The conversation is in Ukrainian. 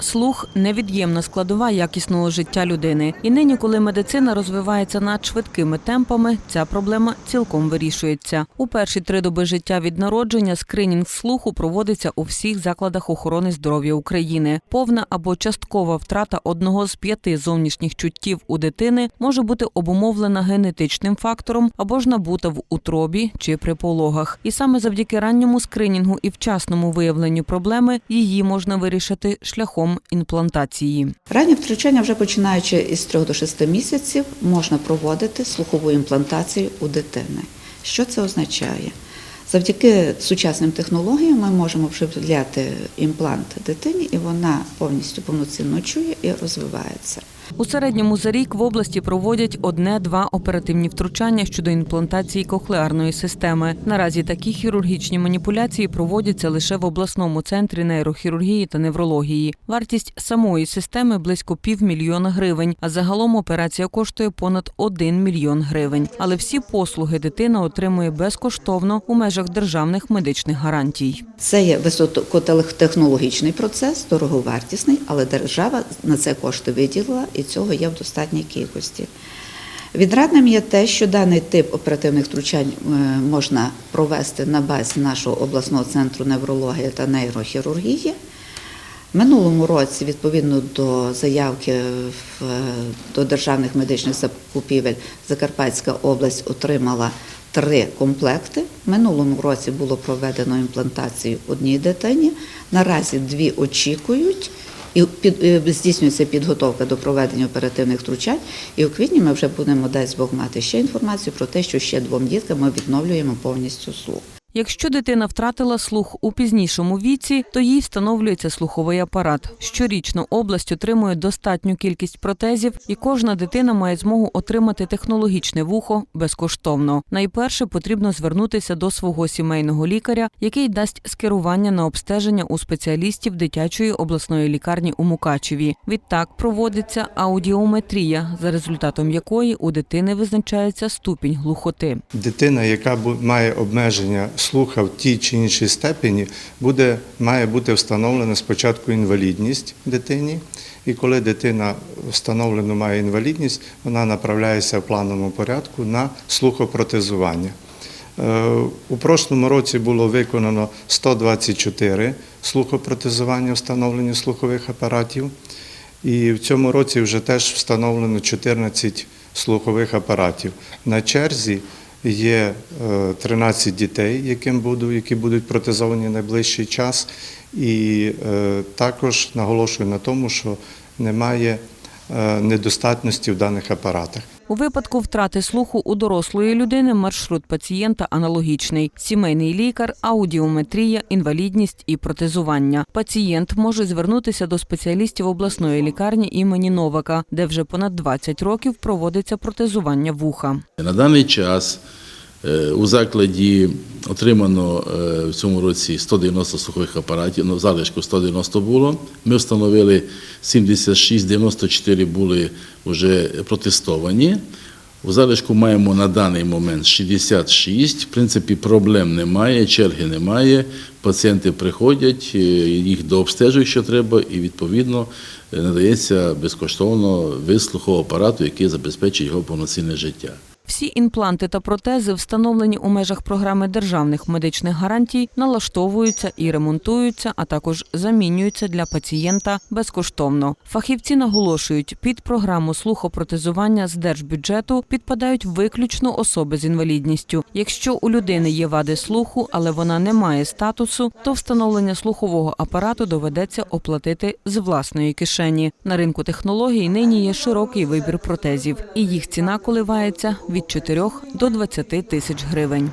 Слух невід'ємна складова якісного життя людини. І нині, коли медицина розвивається надшвидкими темпами, ця проблема цілком вирішується. У перші три доби життя від народження скринінг слуху проводиться у всіх закладах охорони здоров'я України. Повна або часткова втрата одного з п'яти зовнішніх чуттів у дитини може бути обумовлена генетичним фактором або ж набута в утробі чи при пологах. І саме завдяки ранньому скринінгу і вчасному виявленню проблеми її можна вирішити шляхом імплантації. Раннє втручання, вже починаючи із 3 до 6 місяців, можна проводити слухову імплантацію у дитини. Що це означає? Завдяки сучасним технологіям ми можемо вживляти імплант дитині, і вона повністю повноцінно чує і розвивається. У середньому за рік в області проводять одне-два оперативні втручання щодо імплантації кохлеарної системи. Наразі такі хірургічні маніпуляції проводяться лише в обласному центрі нейрохірургії та неврології. Вартість самої системи близько півмільйона гривень, а загалом операція коштує понад 1 мільйон гривень. Але всі послуги дитина отримує безкоштовно у межах державних медичних гарантій. Це є високотехнологічний процес, дороговартісний, але держава на це кошти виділила і цього є в достатній кількості. Відрадним є те, що даний тип оперативних втручань е, можна провести на базі нашого обласного центру неврології та нейрохірургії. Минулому році, відповідно до заявки в- до державних медичних закупівель, Закарпатська область отримала три комплекти. Минулому році було проведено імплантацію одній дитині. Наразі дві очікують. І під, е, здійснюється підготовка до проведення оперативних втручань. І у квітні ми вже будемо дасть Бог мати ще інформацію про те, що ще двом діткам ми відновлюємо повністю слух. Якщо дитина втратила слух у пізнішому віці, то їй встановлюється слуховий апарат. Щорічно область отримує достатню кількість протезів, і кожна дитина має змогу отримати технологічне вухо безкоштовно. Найперше потрібно звернутися до свого сімейного лікаря, який дасть скерування на обстеження у спеціалістів дитячої обласної лікарні у Мукачеві. Відтак проводиться аудіометрія, за результатом якої у дитини визначається ступінь глухоти. Дитина, яка має обмеження слуха в тій чи іншій степені, буде, має бути встановлена спочатку інвалідність дитині. І коли дитина встановлено має інвалідність, вона направляється в плановому порядку на слухопротезування. Е, У прошлому році було виконано 124 слухопротезування встановлення слухових апаратів. І в цьому році вже теж встановлено 14 слухових апаратів. На черзі є е, 13 дітей, яким буду, які будуть протезовані найближчий час. І е, також наголошую на тому, що немає е, недостатності в даних апаратах. У випадку втрати слуху у дорослої людини маршрут пацієнта аналогічний: сімейний лікар, аудіометрія, інвалідність і протезування. Пацієнт може звернутися до спеціалістів обласної лікарні імені Новака, де вже понад 20 років проводиться протезування вуха. На даний час у закладі отримано е, в цьому році 190 слухових апаратів, ну, в залишку 190 було. Ми встановили 76, 94 були вже протестовані. У залишку маємо на даний момент 66. В принципі, проблем немає, черги немає. Пацієнти приходять, е, їх дообстежують, що треба, і відповідно е, надається безкоштовно вид слухового апарату, який забезпечить його повноцінне життя. Всі імпланти та протези, встановлені у межах програми державних медичних гарантій, налаштовуються і ремонтуються, а також замінюються для пацієнта безкоштовно. Фахівці наголошують, під програму слухопротезування з держбюджету підпадають виключно особи з інвалідністю. Якщо у людини є вади слуху, але вона не має статусу, то встановлення слухового апарату доведеться оплатити з власної кишені. На ринку технологій нині є широкий вибір протезів, і їх ціна коливається від 4 до 20 тисяч гривень.